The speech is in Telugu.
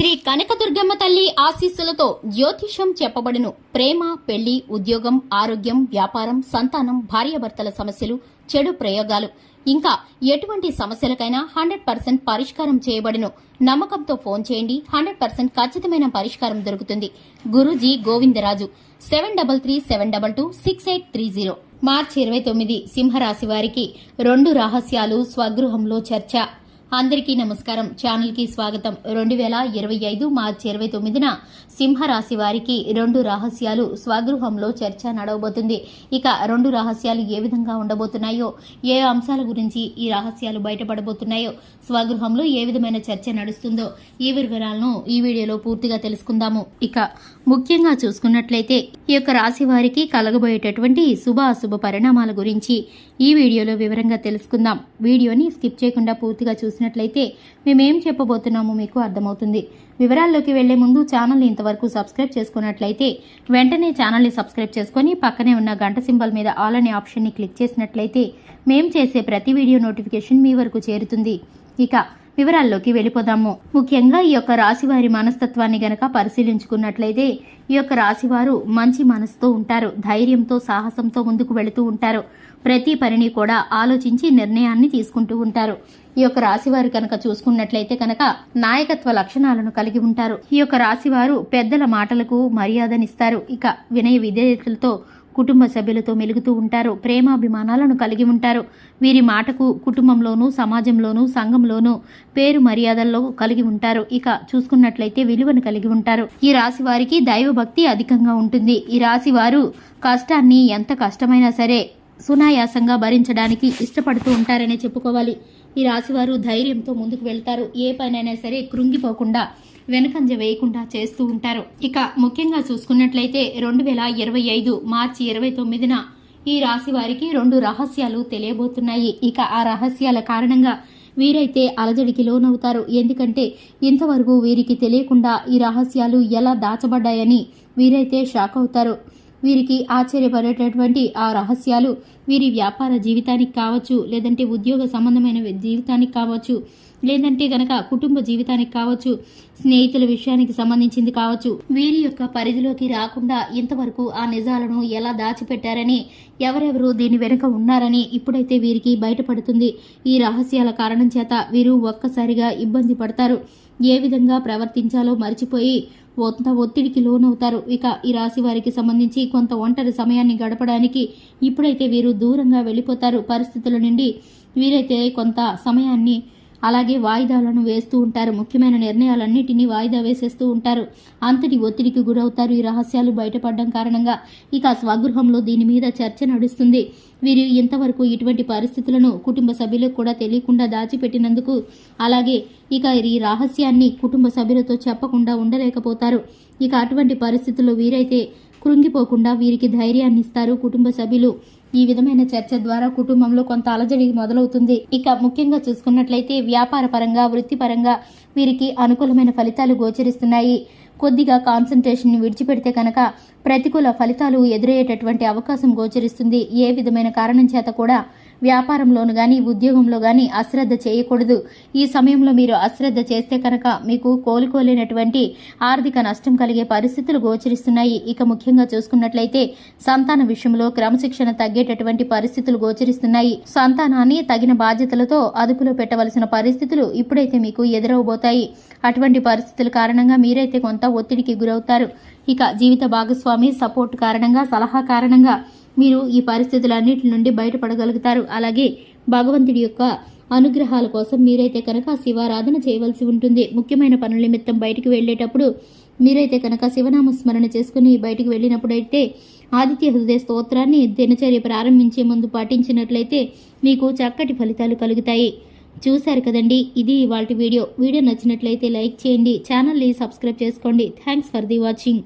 శ్రీ కనకదుర్గమ్మ తల్లి ఆశీస్సులతో జ్యోతిషం చెప్పబడును. ప్రేమ పెళ్ళి ఉద్యోగం ఆరోగ్యం వ్యాపారం సంతానం భార్యాభర్తల సమస్యలు చెడు ప్రయోగాలు. ఇంకా ఎటువంటి సమస్యలకైనా హండ్రెడ్ పర్సెంట్ పరిష్కారం చేయబడును. నమ్మకంతో ఫోన్ చేయండి. హండ్రెడ్ పర్సెంట్ ఖచ్చితమైన పరిష్కారం దొరుకుతుంది. Guruji Govindaraju seven double three seven double two six eight three zero. మార్చి ఇరవై తొమ్మిది సింహరాశి వారికి రెండు రహస్యాలు స్వగృహంలో చర్చ. అందరికీ నమస్కారం. ఛానల్కి స్వాగతం. రెండు వేల ఇరవై ఐదు మార్చి ఇరవై తొమ్మిదిన సింహరాశి వారికి రెండు రహస్యాలు స్వగృహంలో చర్చ నడవబోతుంది. ఇక రెండు రహస్యాలు ఏ విధంగా ఉండబోతున్నాయో ఏ అంశాల గురించి ఈ రహస్యాలు బయటపడబోతున్నాయో స్వగృహంలో ఏ విధమైన చర్చ నడుస్తుందో ఈ వివరాలను ఈ వీడియోలో పూర్తిగా తెలుసుకుందాము. ఇక ముఖ్యంగా చూసుకున్నట్లయితే ఈ యొక్క రాశి వారికి కలగబోయేటటువంటి శుభ అశుభ పరిణామాల గురించి ఈ వీడియోలో వివరంగా తెలుసుకుందాం. వీడియోని స్కిప్ చేయకుండా పూర్తిగా చూసినట్లయితే మేమేం చెప్పబోతున్నామో మీకు అర్థమవుతుంది. వివరాల్లోకి వెళ్ళే ముందు ఛానల్ని ఇంతవరకు సబ్స్క్రైబ్ చేసుకున్నట్లయితే వెంటనే ఛానల్ని సబ్స్క్రైబ్ చేసుకొని పక్కనే ఉన్న గంట సింబల్ మీద ఆల్ అనే ఆప్షన్ని క్లిక్ చేసినట్లయితే మేం చేసే ప్రతి వీడియో నోటిఫికేషన్ మీ వరకు చేరుతుంది. ఇక వివరాల్లోకి వెళ్ళిపోదాము. ముఖ్యంగా ఈ యొక్క రాశివారి మనస్తత్వాన్ని గనక పరిశీలించుకున్నట్లయితే ఈ యొక్క రాశివారు మంచి మనసుతో ఉంటారు ధైర్యంతో సాహసంతో ముందుకు వెళుతూ ఉంటారు. ప్రతి పనిని కూడా ఆలోచించి నిర్ణయాన్ని తీసుకుంటూ ఉంటారు. ఈ యొక్క రాశివారు కనుక చూసుకున్నట్లయితే కనుక నాయకత్వ లక్షణాలను కలిగి ఉంటారు. ఈ యొక్క రాశివారు పెద్దల మాటలకు మర్యాదనిస్తారు. ఇక వినయ విధేయతలతో కుటుంబ సభ్యులతో మెలుగుతూ ఉంటారు. ప్రేమాభిమానాలను కలిగి ఉంటారు. వీరి మాటకు కుటుంబంలోనూ సమాజంలోనూ సంఘంలోనూ పేరు మర్యాదల్లో కలిగి ఉంటారు. ఇక చూసుకున్నట్లయితే విలువను కలిగి ఉంటారు. ఈ రాశి వారికి దైవభక్తి అధికంగా ఉంటుంది. ఈ రాశి వారు కష్టాన్ని ఎంత కష్టమైనా సరే సునాయాసంగా భరించడానికి ఇష్టపడుతూ ఉంటారనే చెప్పుకోవాలి. ఈ రాశివారు ధైర్యంతో ముందుకు వెళ్తారు. ఏ పనైనా సరే కృంగిపోకుండా వెనకంజ వేయకుండా చేస్తూ ఉంటారు. ఇక ముఖ్యంగా చూసుకున్నట్లయితే రెండు వేల ఇరవై ఐదు మార్చి ఇరవై తొమ్మిదిన ఈ రాశి వారికి రెండు రహస్యాలు తెలియబోతున్నాయి. ఇక ఆ రహస్యాల కారణంగా వీరైతే అలజడికి లోనవుతారు. ఎందుకంటే ఇంతవరకు వీరికి తెలియకుండా ఈ రహస్యాలు ఎలా దాచబడ్డాయని వీరైతే షాక్ అవుతారు. వీరికి ఆశ్చర్యపడేటటువంటి ఆ రహస్యాలు వీరి వ్యాపార జీవితానికి కావచ్చు లేదంటే ఉద్యోగ సంబంధమైన జీవితానికి కావచ్చు లేదంటే గనక కుటుంబ జీవితానికి కావచ్చు స్నేహితుల విషయానికి సంబంధించింది కావచ్చు. వీరి యొక్క పరిధిలోకి రాకుండా ఇంతవరకు ఆ నిజాలను ఎలా దాచిపెట్టారని ఎవరెవరు దీని వెనుక ఉన్నారని ఇప్పుడైతే వీరికి బయటపడుతుంది. ఈ రహస్యాల కారణం చేత వీరు ఒక్కసారిగా ఇబ్బంది పడతారు. ఏ విధంగా ప్రవర్తించాలో మర్చిపోయి కొంత ఒత్తిడికి లోనవుతారు. ఇక ఈ రాశి వారికి సంబంధించి కొంత ఒంటరి సమయాన్ని గడపడానికి ఇప్పుడైతే వీరు దూరంగా వెళ్ళిపోతారు. పరిస్థితుల నుండి వీరైతే కొంత సమయాన్ని అలాగే వాయిదాలను వేస్తూ ఉంటారు. ముఖ్యమైన నిర్ణయాలన్నిటినీ వాయిదా వేసేస్తూ ఉంటారు. అంతటి ఒత్తిడికి గురవుతారు. ఈ రహస్యాలు బయటపడడం కారణంగా ఇక స్వగృహంలో దీని మీద చర్చ నడుస్తుంది. వీరు ఇంతవరకు ఇటువంటి పరిస్థితులను కుటుంబ సభ్యులకు కూడా తెలియకుండా దాచిపెట్టినందుకు అలాగే ఇక ఈ రహస్యాన్ని కుటుంబ సభ్యులతో చెప్పకుండా ఉండలేకపోతారు. ఇక అటువంటి పరిస్థితుల్లో వీరైతే కృంగిపోకుండా వీరికి ధైర్యాన్ని ఇస్తారు కుటుంబ సభ్యులు ఈ విధమైన చర్చ ద్వారా కుటుంబంలో కొంత అలజడి మొదలవుతుంది. ఇక ముఖ్యంగా చూసుకున్నట్లయితే వ్యాపార పరంగా వృత్తిపరంగా వీరికి అనుకూలమైన ఫలితాలు గోచరిస్తున్నాయి. కొద్దిగా కాన్సన్ట్రేషన్ విడిచిపెడితే కనుక ప్రతికూల ఫలితాలు ఎదురయ్యేటటువంటి అవకాశం గోచరిస్తుంది. ఏ విధమైన కారణం చేత కూడా వ్యాపారంలోను కానీ ఉద్యోగంలో కానీ అశ్రద్ధ చేయకూడదు. ఈ సమయంలో మీరు అశ్రద్ధ చేస్తే కనుక మీకు కోలుకోలేనటువంటి ఆర్థిక నష్టం కలిగే పరిస్థితులు గోచరిస్తున్నాయి. ఇక ముఖ్యంగా చూసుకున్నట్లయితే సంతాన విషయంలో క్రమశిక్షణ తగ్గేటటువంటి పరిస్థితులు గోచరిస్తున్నాయి. సంతానాన్ని తగిన బాధ్యతలతో అదుపులో పెట్టవలసిన పరిస్థితులు ఇప్పుడైతే మీకు ఎదురవబోతాయి. అటువంటి పరిస్థితుల కారణంగా మీరైతే కొంత ఒత్తిడికి గురవుతారు. ఇక జీవిత భాగస్వామి సపోర్ట్ కారణంగా సలహా కారణంగా మీరు ఈ పరిస్థితులన్నిటి నుండి బయటపడగలుగుతారు. అలాగే భగవంతుడి యొక్క అనుగ్రహాల కోసం మీరైతే కనుక శివారాధన చేయవలసి ఉంటుంది. ముఖ్యమైన పనుల నిమిత్తం బయటికి వెళ్ళేటప్పుడు మీరైతే కనుక శివనామ స్మరణ చేసుకుని బయటికి వెళ్ళినప్పుడైతే ఆదిత్య హృదయ స్తోత్రాన్ని దినచర్య ప్రారంభించే ముందు పాటించినట్లయితే మీకు చక్కటి ఫలితాలు కలుగుతాయి. చూశారు కదండి ఇది ఇవాళ వీడియో. వీడియో నచ్చినట్లయితే లైక్ చేయండి ఛానల్ని సబ్స్క్రైబ్ చేసుకోండి. Thanks for the watching.